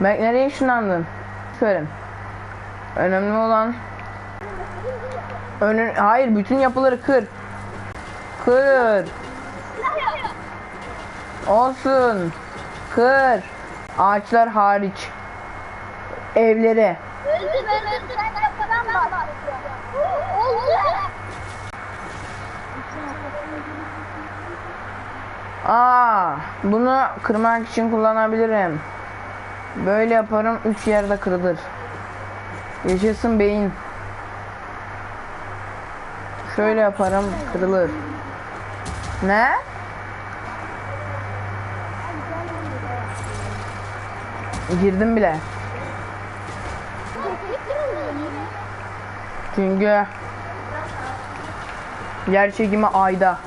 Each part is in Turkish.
Nereye ışınlandın? Şöyle. Önemli olan Önü... Hayır bütün yapıları kır. Kır. Olsun. Kır. Ağaçlar hariç. Oldu. Aa, bunu kırmak için kullanabilirim. Böyle yaparım, üç yerde kırılır. Yaşasın beyin. Şöyle yaparım, kırılır. Ne? Girdim bile. Çünkü yer çekimi ayda.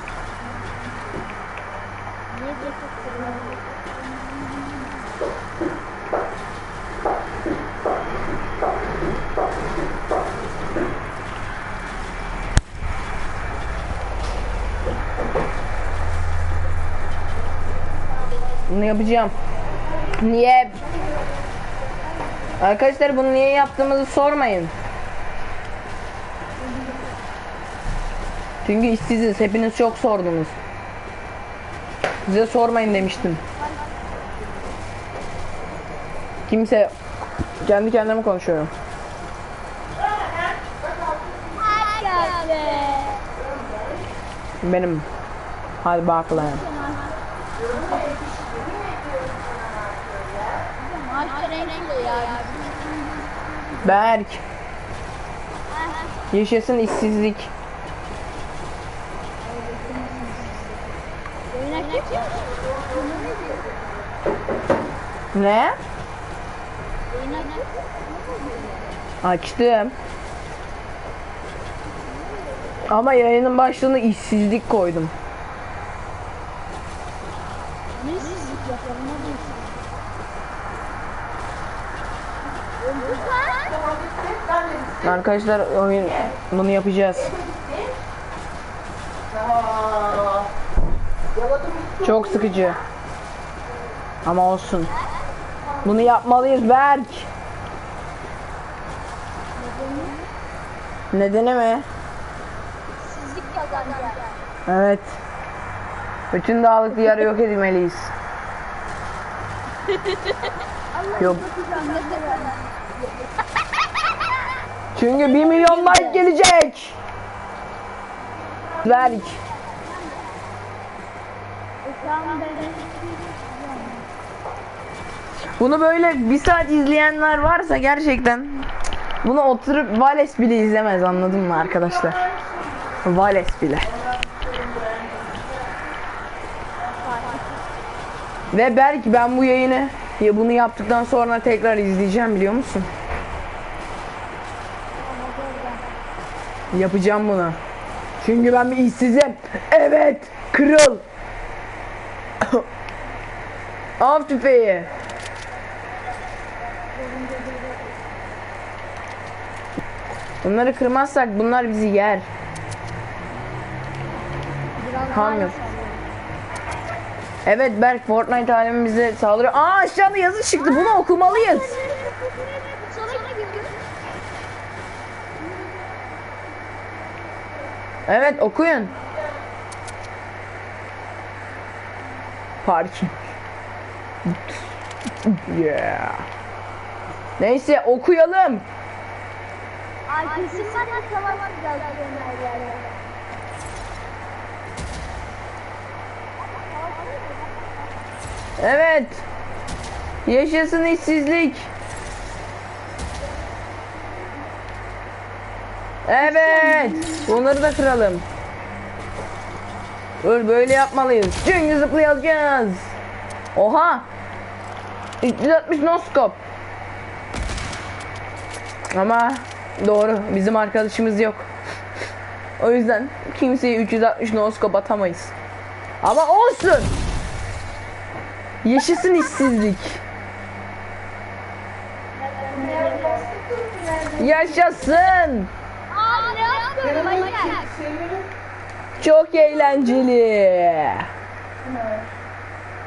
Bunu yapacağım. Niye? Arkadaşlar bunu niye yaptığımızı sormayın. Çünkü işsiziz. Hepiniz çok sordunuz. Size sormayın demiştim. Kimse kendi kendime konuşuyorum. Benim. Hadi bakalım. Berk. Yaşasın işsizlik. Ne? Açtım. Ama yayının başlığına işsizlik koydum. Arkadaşlar oyun bunu yapacağız. Çok sıkıcı. Ama olsun. Bunu yapmalıyız Berk. Nedeni mi? Sizlik kazanacak. Evet. Bütün dağlık diyarı yok etmeliyiz. yok. Çünkü 1 milyon like gelecek. Berk. Bunu böyle bir saat izleyenler varsa gerçekten bunu oturup Vales bile izlemez anladın mı arkadaşlar? Vales bile. Ve belki ben bu yayını ya bunu yaptıktan sonra tekrar izleyeceğim biliyor musun? Yapacağım bunu. Çünkü ben bir işsizim. Evet. Kırıl. Av tüfeği. Bunları kırmazsak bunlar bizi yer. Hamur. Evet Berk Fortnite alemi bize saldırıyor. Aa aşağıda yazı çıktı. Bunu okumalıyız. Sonra gidiyor. Evet okuyun. Parking. Yeah. Neyse okuyalım. Var ya. Evet. Yaşasın işsizlik. Evet. Bunları da kıralım. Dur böyle yapmalıyız. Çünkü zıplayacağız. Oha. 360 noskop. Ama doğru bizim arkadaşımız yok. O yüzden kimseye 360 noskop atamayız. Ama olsun. Yaşasın işsizlik. Yaşasın. Aa ne yaptın manyak? Çok eğlenceli.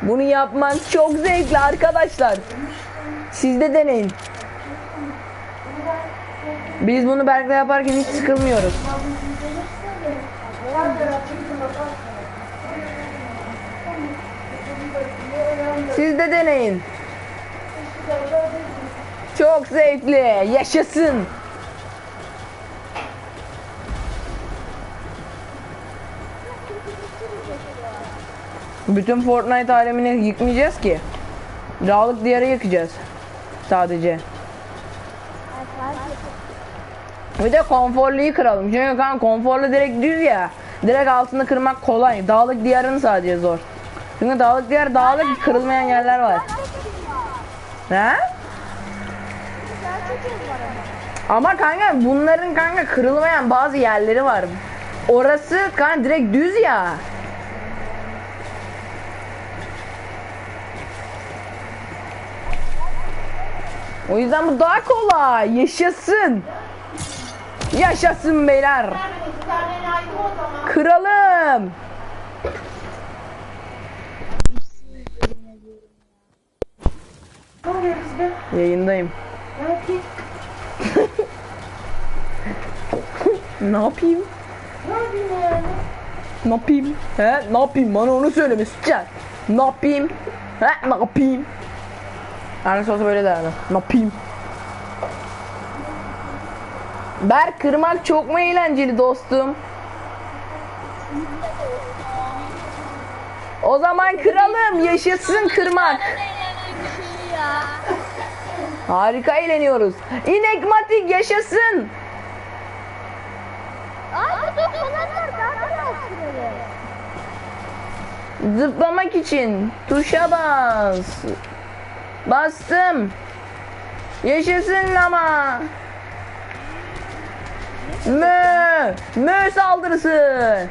Bunu yapmak çok zevkli arkadaşlar. Siz de deneyin. Biz bunu Berk'le yaparken hiç sıkılmıyoruz. Siz de deneyin. Çok zevkli. Yaşasın. Bütün Fortnite alemini yıkmayacağız ki. Dağlık diyarı yakacağız. Sadece. Bir de konforluyu kıralım. Çünkü kan konforlu direkt düz ya. Direkt altını kırmak kolay. Dağlık diyarın sadece zor. Çünkü dağlık diyar dağlık kırılmayan yerler var. He? Ama kanka bunların kanka kırılmayan bazı yerleri var. Orası kanka direkt düz ya. O yüzden bu daha kolay. Yaşasın. Yaşasın beyler. Kıralım. Yayındayım. Ne yapayım? Ne yapayım? Ne yapayım yani? Ne yapayım? He? Ne yapayım? Bana onu söyle Mesutcan. Ne yapayım? He? Ne yapayım? Annesi olsa böyle derdi. Ne yapayım? Berk kırmak çok mu eğlenceli dostum? O zaman kıralım. Yaşasın kırmak. Harika eğleniyoruz. İnekmatik yaşasın. Zıplamak için tuşa bas. Bastım. Yaşasın ama. Mö. Mö saldırısı.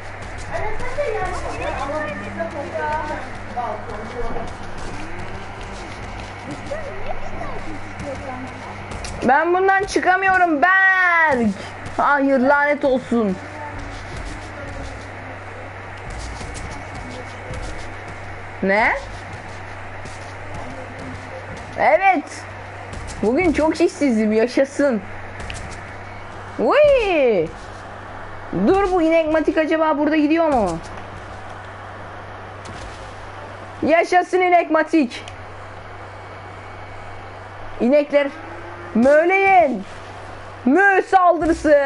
Ben bundan çıkamıyorum Berk. Hayır lanet olsun. Ne? Evet. Bugün çok işsizim yaşasın. Uy. Dur bu inekmatik acaba burada gidiyor mu? Yaşasın inekmatik. İnekler möleyin. Mö saldırısı.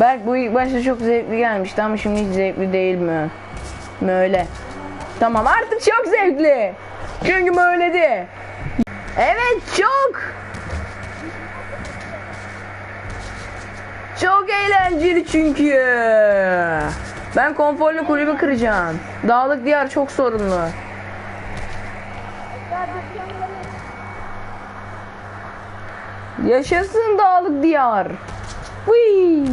Berk bu ilk başta çok zevkli gelmişti ama şimdi hiç zevkli değil mi? Böyle. Tamam artık çok zevkli. Çünkü böyledi. Evet çok. Çok eğlenceli çünkü. Ben konforlu kulübü kıracağım. Dağlık diyar çok sorunlu. Yaşasın dağlık diyar. Vıy.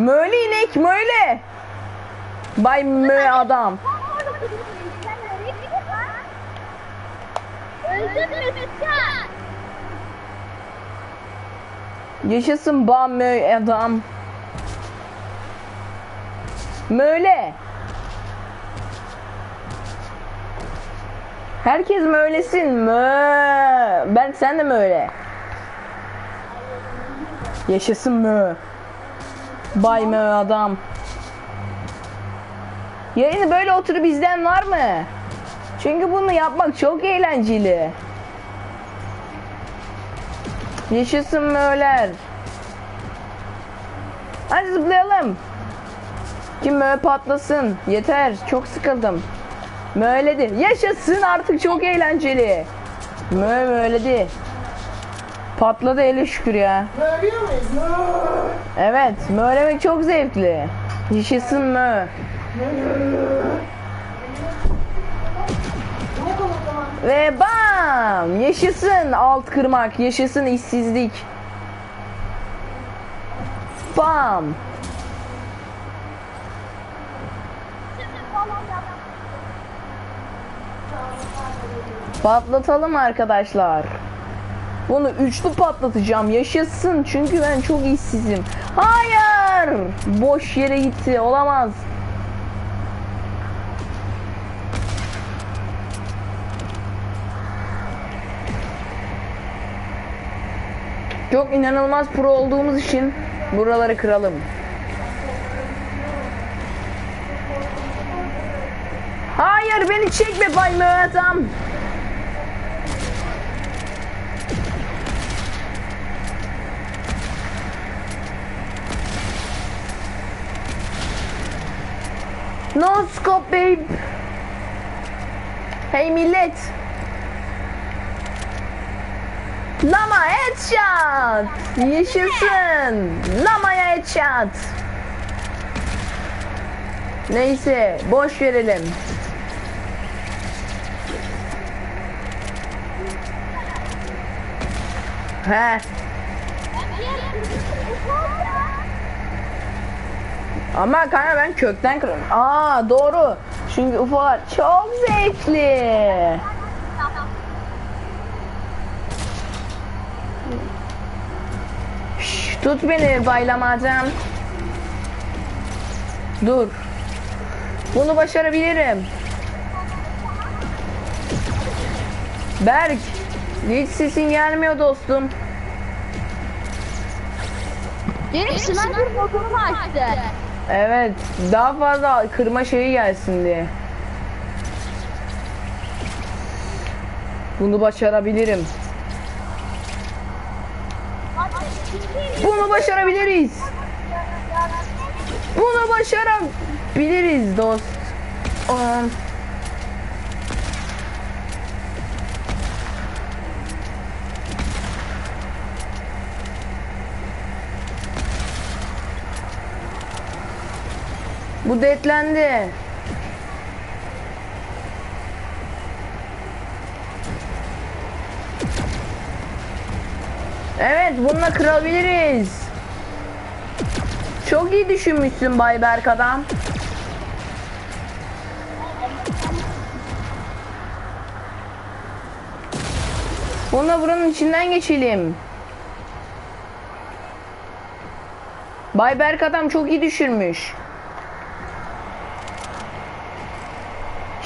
Möyle inek möyle. Bay mö adam. Yaşasın ba mö adam. Möyle. Herkes möylesin. Mö. Ben sen de möyle. Yaşasın mö. Bay mö adam. Yayını böyle oturup izleyen var mı? Çünkü bunu yapmak çok eğlenceli. Yaşasın möler. Hadi zıplayalım. Kim mö patlasın. Yeter. Çok sıkıldım. Möyledi. Yaşasın artık çok eğlenceli. Mö möyledi. Patladı eli şükür ya. Görüyor muyuz? Evet, mölemek çok zevkli. Yaşasın mö. Ve bam! Yaşasın alt kırmak, yaşasın işsizlik. Bam! Patlatalım arkadaşlar. Bunu üçlü patlatacağım. Yaşasın. Çünkü ben çok işsizim. Hayır. Boş yere gitti. Olamaz. Çok inanılmaz pro olduğumuz için buraları kıralım. Hayır beni çekme Bay Mehmet No scope babe. Hey millet. Lama headshot. Yaşasın. Lamaya headshot. Neyse boş verelim. He. Ama kanka ben kökten kırıyorum. Aa doğru. Çünkü UFO'lar çok zevkli. Şş, tut beni baylamacam. Dur. Bunu başarabilirim. Berk. Hiç sesin gelmiyor dostum. Benim sniper modumu açtı. Evet. Daha fazla kırma şeyi gelsin diye. Bunu başarabilirim. Bunu başarabiliriz. Bunu başarabiliriz dost. Um, bu detlendi. Evet bununla kırabiliriz. Çok iyi düşünmüşsün Bay Berk adam. Bununla buranın içinden geçelim. Bay Berk adam çok iyi düşürmüş.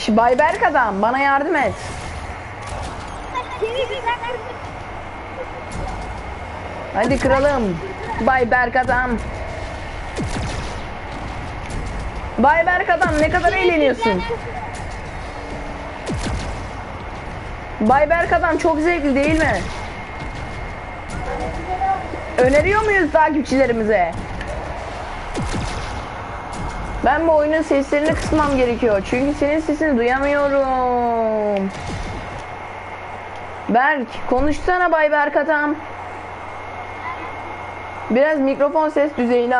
Şş, Bay Berk adam bana yardım et. Hadi kıralım. Bay Berk adam. Bay Berk adam ne kadar eğleniyorsun. Bay Berk adam çok zevkli değil mi? Öneriyor muyuz takipçilerimize? Ben bu oyunun seslerini kısmam gerekiyor. Çünkü senin sesini duyamıyorum. Berk konuşsana Bay Berk adam. Biraz mikrofon ses düzeyini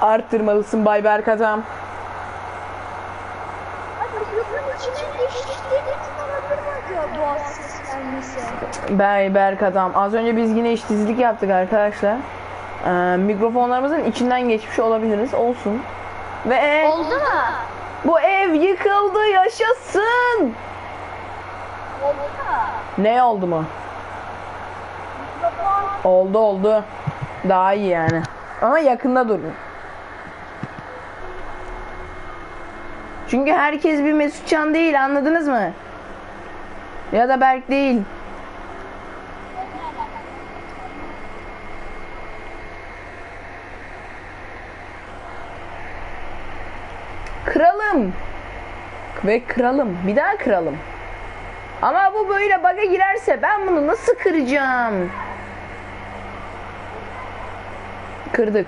arttırmalısın Bay Berk adam. Bay Berk adam. Az önce biz yine işsizlik yaptık arkadaşlar. Ee, mikrofonlarımızın içinden geçmiş olabiliriz. Olsun. Ve Oldu mu? bu ev yıkıldı yaşasın. Oldu mu? Ne oldu mu? Oldu oldu. Daha iyi yani. Ama yakında durun. Çünkü herkes bir Mesutcan değil anladınız mı? Ya da Berk değil. Kıralım. Ve kıralım. Bir daha kıralım. Ama bu böyle bug'a girerse ben bunu nasıl kıracağım? Kırdık.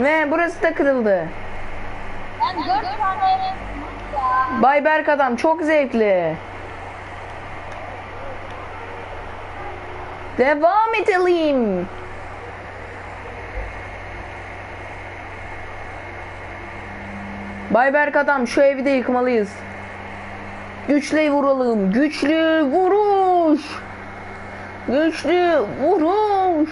Ve burası da kırıldı. Ben dört tane ya. Bay Berk adam çok zevkli. Devam edelim. Bay Berk adam şu evi de yıkmalıyız. Güçlü vuralım. Güçlü vuruş. Güçlü vuruş.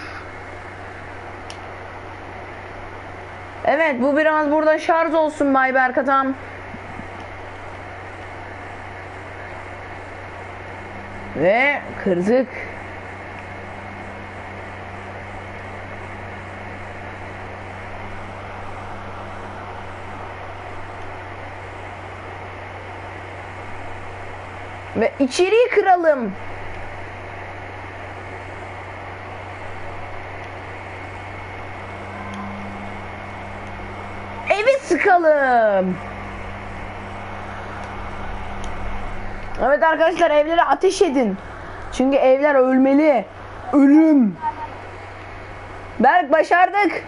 Evet bu biraz burada şarj olsun Bay Berk adam. Ve kırdık. Ve içeriği kıralım. Evi sıkalım. Evet arkadaşlar evlere ateş edin. Çünkü evler ölmeli. Ölüm. Berk başardık.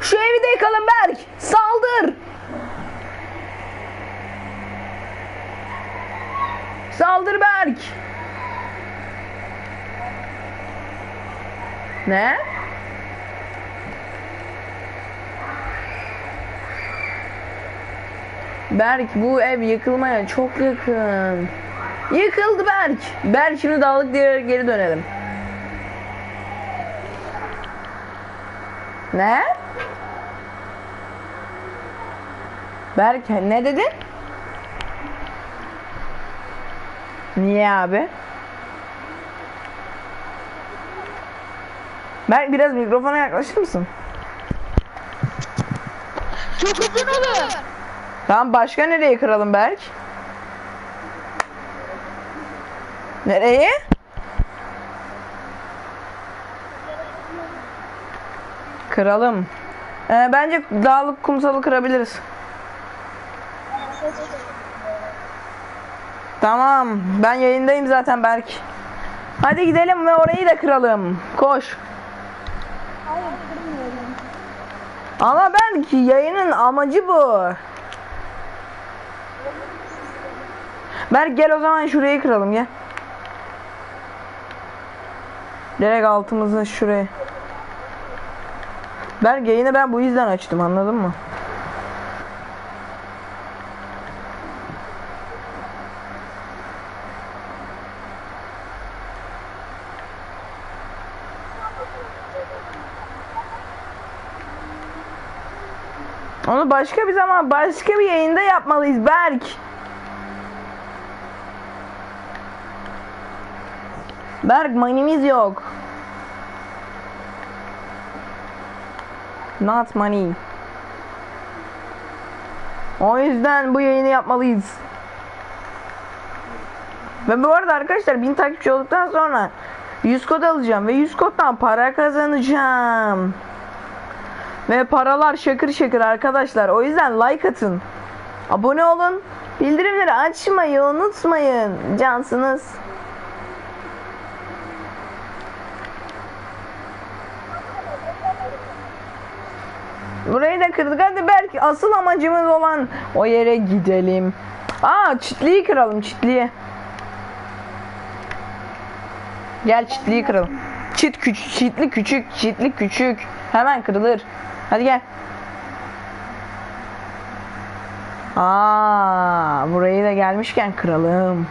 Şu evi de yakalım Berk. Saldır. Saldır Berk. Ne? Berk bu ev yıkılmaya çok yakın. Yıkıldı Berk. Berk şimdi dağlık diye geri dönelim. Ne? Berk ne dedin? Niye abi? Berk biraz mikrofona yaklaşır mısın? Çok uzun olur. Tamam başka nereye kıralım Berk? Nereye? Kıralım. Ee, bence dağlık kumsalı kırabiliriz. Tamam. Ben yayındayım zaten Berk. Hadi gidelim ve orayı da kıralım. Koş. Hayır kırmıyorum. Ama Berk yayının amacı bu. Berk gel o zaman şurayı kıralım gel. Direkt altımızı şuraya. Berk yayını ben bu yüzden açtım anladın mı? Onu başka bir zaman başka bir yayında yapmalıyız Berk. Berk money'miz yok. Not money. O yüzden bu yayını yapmalıyız. Ve bu arada arkadaşlar 1000 takipçi olduktan sonra 100 kod alacağım ve 100 koddan para kazanacağım. Ve paralar şakır şakır arkadaşlar. O yüzden like atın. Abone olun. Bildirimleri açmayı unutmayın. Cansınız. Burayı da kırdık. Hadi belki asıl amacımız olan o yere gidelim. Aa çitliği kıralım çitliği. Gel çitliği kıralım. Çit küçük, çitli küçük, çitli küçük. Hemen kırılır. Hadi gel. Aa, burayı da gelmişken kıralım.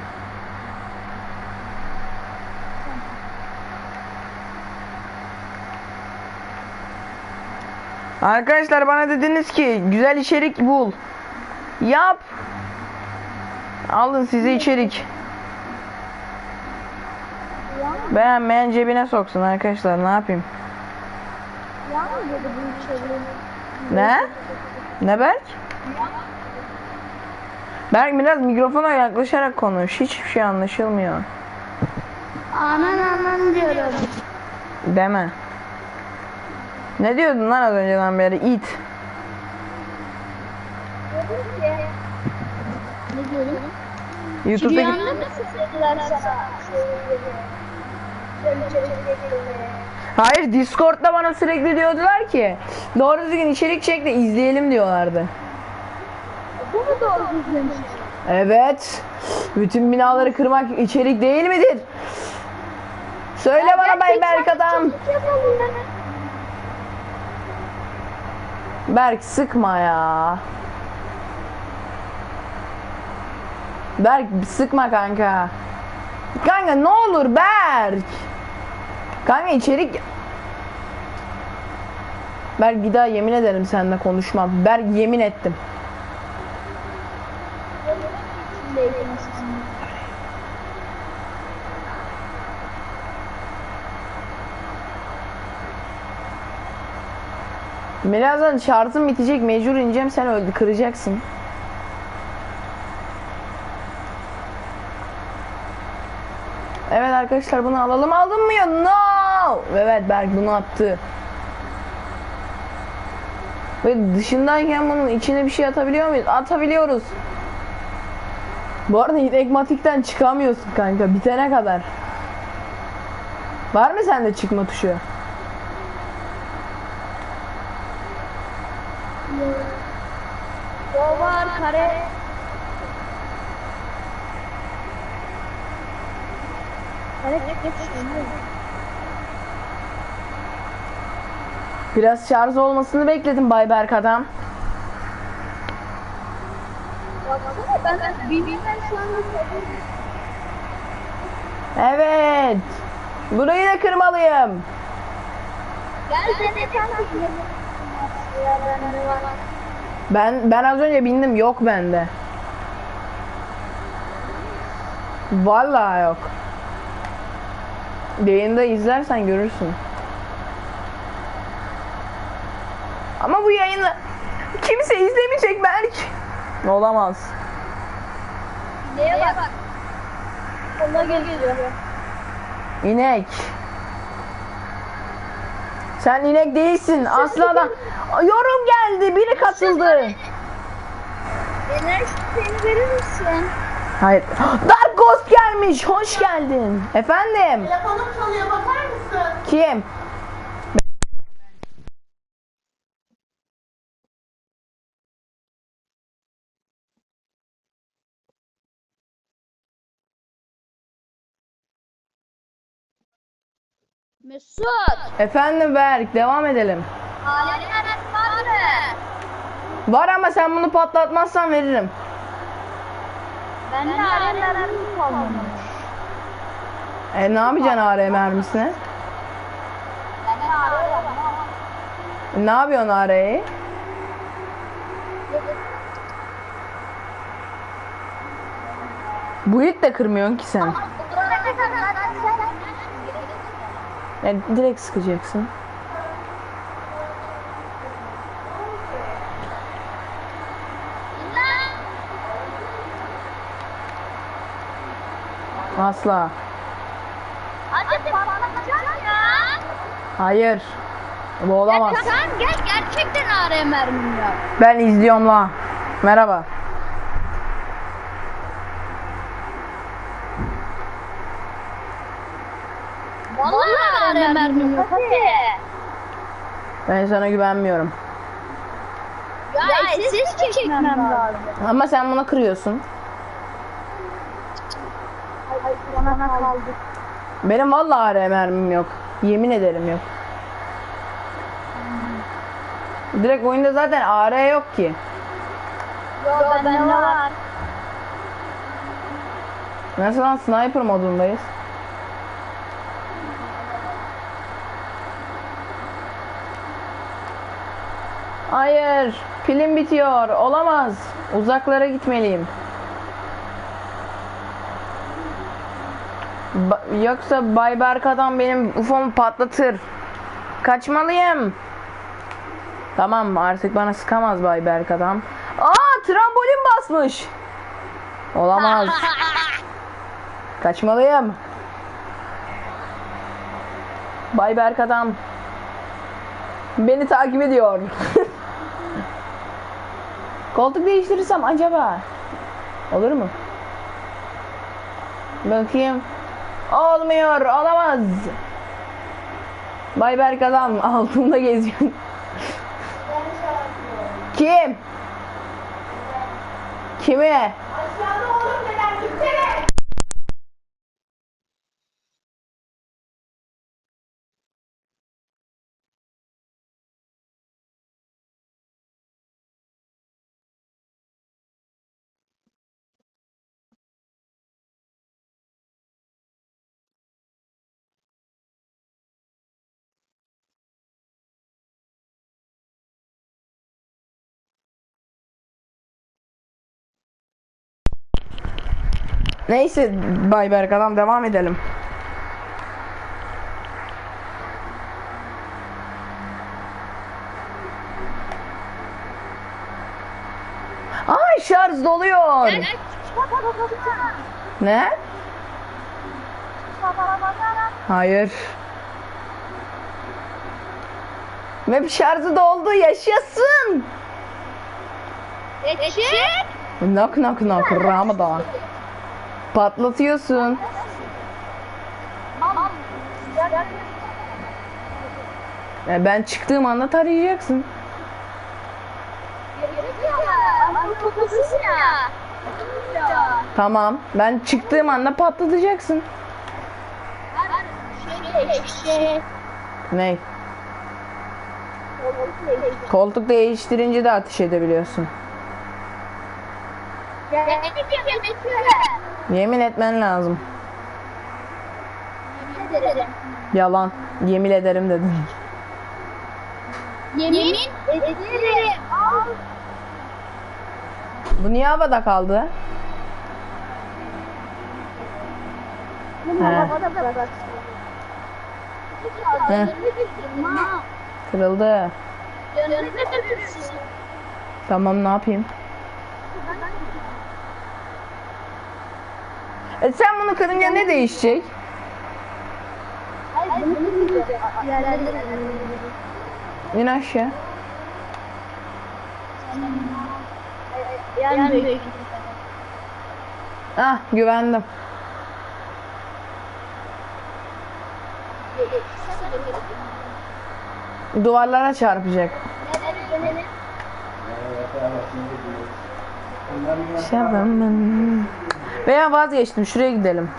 Arkadaşlar bana dediniz ki güzel içerik bul. Yap. Alın size içerik. Beğenmeyen cebine soksun arkadaşlar ne yapayım? Ne? Ne Berk? Berk biraz mikrofona yaklaşarak konuş. Hiçbir şey anlaşılmıyor. Anan anan diyorum. Deme. Ne diyordun lan az önceden beri? İt. Ne diyorum? YouTube'daki... Rüyanda mı söylediler sana? Hayır Discord'da bana sürekli diyordular ki doğru düzgün içerik çek de izleyelim diyorlardı. Bu mu doğru düzgün? Evet. Bütün binaları kırmak içerik değil midir? Söyle bana Bay Berk adam. Berk sıkma ya. Berk sıkma kanka. Kanka ne olur Berk. Kanka içerik... Berk bir daha yemin ederim seninle konuşmam. Berk yemin ettim. Birazdan şartım bitecek mecbur ineceğim sen öldü kıracaksın. Evet arkadaşlar bunu alalım aldın mı ya? No! Evet Berk bunu attı. Ve dışındayken bunun içine bir şey atabiliyor muyuz? Atabiliyoruz. Bu arada inekmatikten çıkamıyorsun kanka bitene kadar. Var mı sende çıkma tuşu? O var kare. Kare geç Biraz şarj olmasını bekledim Bay Berk adam. Evet. Burayı da kırmalıyım. Ben ben az önce bindim yok bende. Vallahi yok. Yayında izlersen görürsün. Ama bu yayını kimse izlemeyecek belki. Olamaz. Neye bak? Ona geliyor. İnek. Sen inek değilsin. Aslandan. Yorum geldi. Biri katıldı. Enerji seni verir misin? Hayır. Dark Ghost gelmiş. Hoş geldin. Efendim. Telefonum çalıyor bakar mısın? Kim? Mesut. Efendim Berk. Devam edelim. Alemler var mı? Var ama sen bunu patlatmazsan veririm. Ben de alemler kalmamış. E ne yapacaksın AR mermisine? Ben de alemler Ne yapıyorsun AR'yi? Bu it de kırmıyorsun ki sen. Yani direkt sıkacaksın. Asla. Hadi patlatacağım ya. Hayır. Bu olamaz. Gel gerçekten AR mermim ya. Ben izliyorum la. Merhaba. Vallahi AR mermim yok. Hadi. Ben sana güvenmiyorum. Ya, ses çekmem lazım. Ama sen bunu kırıyorsun. Ay. Benim vallahi AR mermim yok. Yemin ederim yok. Direkt oyunda zaten AR yok ki. Yo bende var. Nasıl lan sniper modundayız? Hayır, pilim bitiyor. Olamaz. Uzaklara gitmeliyim. Ba- yoksa Bay Berka'dan benim UFO'mu patlatır. Kaçmalıyım. Tamam artık bana sıkamaz Bay Berka'dan. Aa trambolin basmış. Olamaz. Kaçmalıyım. Bay Berk adam. Beni takip ediyor. Koltuk değiştirirsem acaba olur mu? Bakayım. Olmuyor, olamaz. Bay Berk adam altında geziyor. Kim? Kimi? Neyse Bay Berk adam devam edelim. Ay şarj doluyor. Ne? Hayır. Web şarjı doldu yaşasın. Geçin. Knock knock knock Ramadan. Patlatıyorsun. E, ben çıktığım anda tarayacaksın. Tamam. Ben çıktığım anda patlatacaksın. Ne? Koltuk değiştirince de ateş edebiliyorsun. Yemin etmen lazım. Yalan. Yemin ederim dedim. Yemin ederim. Al. Bu niye havada kaldı? Bunu He. havada. Kırıldı. Tamam ne yapayım? E sen bunu kırınca ne değişecek? Hayır bunu kırmayacak. Yerlerde İn aşağı. Yani. Ah güvendim. Duvarlara çarpacak. Şabaman. Veya vazgeçtim. Şuraya gidelim.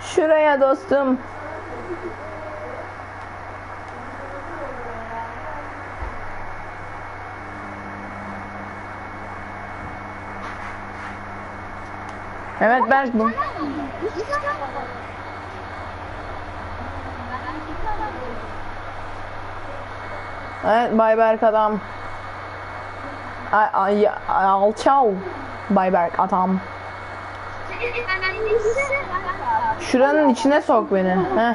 Şuraya dostum. Evet Berk bu. Evet Bay Berk adam. Ay, ay, alçal. Bay Berk adam. Şuranın içine sok beni. Heh.